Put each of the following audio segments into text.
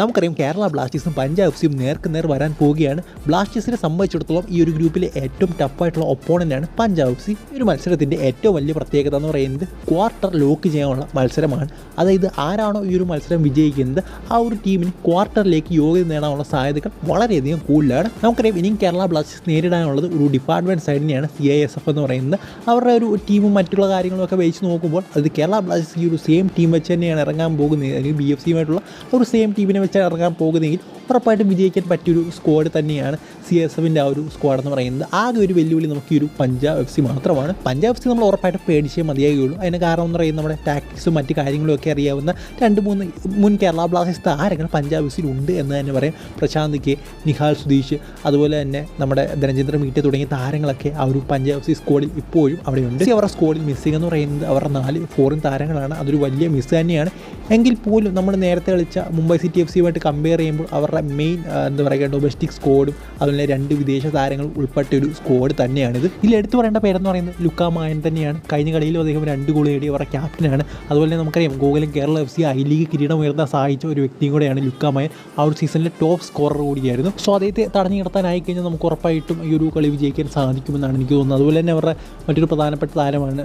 നമുക്കറിയാം കേരള ബ്ലാസ്റ്റേഴ്സും പഞ്ചാബ് എഫ്സിയും നേർക്ക് നേർ വരാൻ പോവുകയാണ്. ബ്ലാസ്റ്റേഴ്സിനെ സംബന്ധിച്ചിടത്തോളം ഈ ഒരു ഗ്രൂപ്പിലെ ഏറ്റവും ടഫായിട്ടുള്ള ഒപ്പോണന്റാണ് പഞ്ചാബ് എഫ് സി. ഒരു മത്സരത്തിന്റെ ഏറ്റവും വലിയ പ്രത്യേകത എന്ന് പറയുന്നത് ക്വാർട്ടർ ലോക്ക് ചെയ്യാനുള്ള മത്സരമാണ്. അതായത് ആരാണോ ഈ ഒരു മത്സരം വിജയിക്കുന്നത് ആ ഒരു ടീമിന് ക്വാർട്ടറിലേക്ക് യോഗ്യത നേടാനുള്ള സാധ്യതകൾ വളരെയധികം കൂടുതലാണ്. നമുക്കറിയാം ഇനിയും കേരള ബ്ലാസ്റ്റേഴ്സ് നേരിടാനുള്ളത് ഒരു ഡിപ്പാർട്ട്മെന്റ് സൈഡിനെയാണ് സി ഐ എസ് എഫ് എന്ന് പറയുന്നത്. അവരുടെ ഒരു ടീമും മറ്റുള്ള കാര്യങ്ങളൊക്കെ വെച്ച് നോക്കുമ്പോൾ അത് കേരള ബ്ലാസ്റ്റേഴ്സ് ഈ ഒരു സെയിം ടീം വെച്ച് തന്നെയാണ് ഇറങ്ങാൻ പോകുന്നത്. അല്ലെങ്കിൽ ബി എഫ് സിയുമായിട്ടുള്ള ഒരു സെയിം ടീമിനെ ഇറങ്ങാൻ പോകുന്നതെങ്കിൽ ഉറപ്പായിട്ടും വിജയിക്കാൻ പറ്റിയൊരു സ്ക്വാഡ് തന്നെയാണ് സി എസ് എഫിന്റെ ആ ഒരു സ്ക്വാഡ് എന്ന് പറയുന്നത്. ആകെ ഒരു വെല്ലുവിളി നമുക്ക് ഈ ഒരു പഞ്ചാബ് എഫ് സി മാത്രമാണ്. പഞ്ചാബ് എഫ് സി നമ്മൾ ഉറപ്പായിട്ടും പേടിച്ചേ മതിയാകുള്ളൂ അതിന് കാരണം എന്ന് പറയുന്നത് നമ്മുടെ ടാക്ടിക്സും മറ്റ് കാര്യങ്ങളും ഒക്കെ അറിയാവുന്ന രണ്ട് മൂന്ന് മുൻ കേരള ബ്ലാസ്റ്റേഴ്സ് താരങ്ങൾ പഞ്ചാബ് എഫ് സിയിൽ ഉണ്ട് എന്ന് തന്നെ പറയാം. പ്രശാന്ത് കെ നിഹാൽ സുധീഷ് അതുപോലെ തന്നെ നമ്മുടെ ധനചന്ദ്ര മീറ്റ് തുടങ്ങിയ താരങ്ങളൊക്കെ ആ ഒരു പഞ്ചാബ് എഫ് സി സ്ക്വാഡിൽ ഇപ്പോഴും അവിടെയുണ്ട്. അവരുടെ സ്ക്വാഡിൽ മിസ്സിംഗ് എന്ന് പറയുന്നത് അവരുടെ നാല് ഫോറിൻ താരങ്ങളാണ്. അതൊരു വലിയ മിസ് തന്നെയാണ്. എങ്കിൽ പോലും നമ്മൾ നേരത്തെ കളിച്ച മുംബൈ സിറ്റി എഫ് സിയുമായിട്ട് കമ്പയർ ചെയ്യുമ്പോൾ അവരുടെ മെയിൻ എന്താ പറയുക ഡൊമസ്റ്റിക് സ്കോഡും അതുപോലെ രണ്ട് വിദേശ താരങ്ങൾ ഉൾപ്പെട്ട ഒരു സ്കോഡ് തന്നെയാണിത്. ഇതിൽ എടുത്തു പറയേണ്ട പേരെന്ന് പറയുന്നത് ലുക്ക മായൻ തന്നെയാണ്. കഴിഞ്ഞ കളിയിലും അദ്ദേഹം രണ്ട് ഗോൾ നേടി അവരുടെ ക്യാപ്റ്റനാണ് അതുപോലെ തന്നെ നമുക്കറിയാം Gokulam Kerala F C I league കിരീടം ഉയർത്താൻ സഹായിച്ച ഒരു വ്യക്തിയും കൂടെയാണ് ലുക്ക മായൻ. ആ ഒരു സീസണിലെ ടോപ്പ് സ്കോറർ കൂടിയായിരുന്നു. സോ അദ്ദേഹത്തെ തടഞ്ഞു നിർത്താനായി കഴിഞ്ഞാൽ നമുക്ക് ഉറപ്പായിട്ടും ഈ ഒരു കളി വിജയിക്കാൻ സാധിക്കുമെന്നാണ് എനിക്ക് തോന്നുന്നത്. അതുപോലെ തന്നെ അവരുടെ മറ്റൊരു പ്രധാനപ്പെട്ട താരമാണ്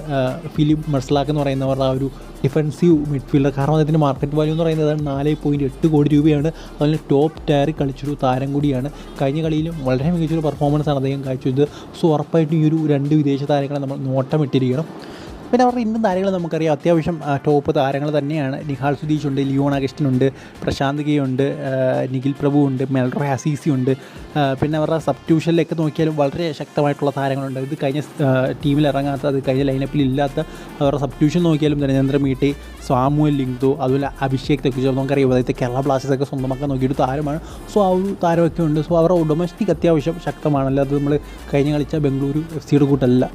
ഫിലിം ഫിലിപ്പ് മർസലാക്ക് എന്ന് പറയുന്നവരുടെ ആ ഒരു ഡിഫൻസീവ് മിഡ്ഫീൽഡർ. കാരണം അദ്ദേഹത്തിന്റെ മാർക്കറ്റ് വാല്യൂ എന്ന് പറയുന്നത് നാല് പോയിന്റ് എട്ട് കോടി രൂപയാണ്. അതുപോലെ ടോപ്പ് ടയറിൽ കളിച്ചൊരു താരം കൂടിയാണ്. കഴിഞ്ഞ കളിയിലും വളരെ മികച്ചൊരു പെർഫോമൻസ് ആണ് അദ്ദേഹം കാഴ്ചവെച്ചത്. സോ ഉറപ്പായിട്ടും ഈ ഒരു രണ്ട് വിദേശ താരങ്ങളെ നമ്മൾ നോട്ടമിട്ടിരിക്കണം. പിന്നെ അവരുടെ ഇന്ത്യൻ താരങ്ങൾ നമുക്കറിയാം. അത്യാവശ്യം ടോപ്പ് താരങ്ങൾ തന്നെയാണ്. നിഹാൽ സുധീഷ് ഉണ്ട് ലിയോൺ അഗസ്റ്റിൻ ഉണ്ട് പ്രശാന്ത് കെ ഉണ്ട് നിഖിൽ പ്രഭു ഉണ്ട് മെൽറോ ഹസീസി ഉണ്ട് പിന്നെ അവരുടെ സബ്റ്റ്യൂഷനിലൊക്കെ നോക്കിയാലും വളരെ ശക്തമായിട്ടുള്ള താരങ്ങളുണ്ട്. ഇത് കഴിഞ്ഞ ടീമിൽ ഇറങ്ങാത്ത അത് കഴിഞ്ഞ ലൈനപ്പിൽ ഇല്ലാത്ത അവരുടെ സബ്റ്റ്യൂഷൻ നോക്കിയാലും ധനചന്ദ്ര മീട്ടി സാമുവൽ ലിങ്തു അതുപോലെ അഭിഷേക് തെക്കുച്ചോ നമുക്കറിയാം അതായത് കേരള ബ്ലാസ്റ്റേഴ്സ് ഒക്കെ സ്വന്തമാക്കാൻ നോക്കിയൊരു താരമാണ്. സോ ആ ഒരു താരമൊക്കെ ഉണ്ട്. സോ അവരുടെ ഡൊമസ്റ്റിക് അത്യാവശ്യം ശക്തമാണ് അത് നമ്മൾ കഴിഞ്ഞ കളിച്ച ബംഗളൂരു എഫ് സിയുടെ കൂട്ടല്ല.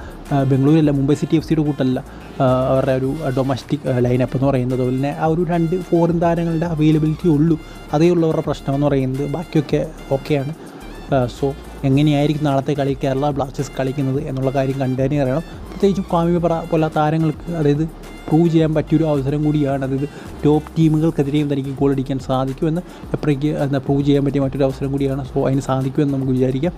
ബംഗളൂരല്ല മുംബൈ സിറ്റി എഫ് സിയുടെ കൂട്ടല്ല. അവരുടെ ഒരു ഡൊമസ്റ്റിക് ലൈനപ്പ് എന്ന് പറയുന്നത് അതുപോലെ തന്നെ ആ ഒരു രണ്ട് ഫോറിൻ താരങ്ങളുടെ അവൈലബിലിറ്റി ഉള്ളൂ. അതേ ഉള്ളവരുടെ പ്രശ്നം എന്ന് പറയുന്നത്. ബാക്കിയൊക്കെ ഓക്കെയാണ് സോ എങ്ങനെയായിരിക്കും നാളത്തെ കളി? കേരള ബ്ലാസ്റ്റേഴ്സ് കളിക്കുന്നത് എന്നുള്ള കാര്യം കണ്ടു തന്നെ അറിയണം. പ്രത്യേകിച്ചും കാമിപ്പറ പറ പോലെ താരങ്ങൾക്ക് അതായത് പ്രൂവ് ചെയ്യാൻ പറ്റിയൊരു അവസരം കൂടിയാണ്. അതായത് ടോപ്പ് ടീമുകൾക്കെതിരെയും തനിക്ക് ഗോൾ അടിക്കാൻ സാധിക്കുമെന്ന് എപ്പോഴേക്ക് എന്താ പ്രൂവ് ചെയ്യാൻ പറ്റിയ മറ്റൊരു അവസരം കൂടിയാണ്. സോ അതിന് സാധിക്കുമെന്ന് നമുക്ക് വിചാരിക്കാം.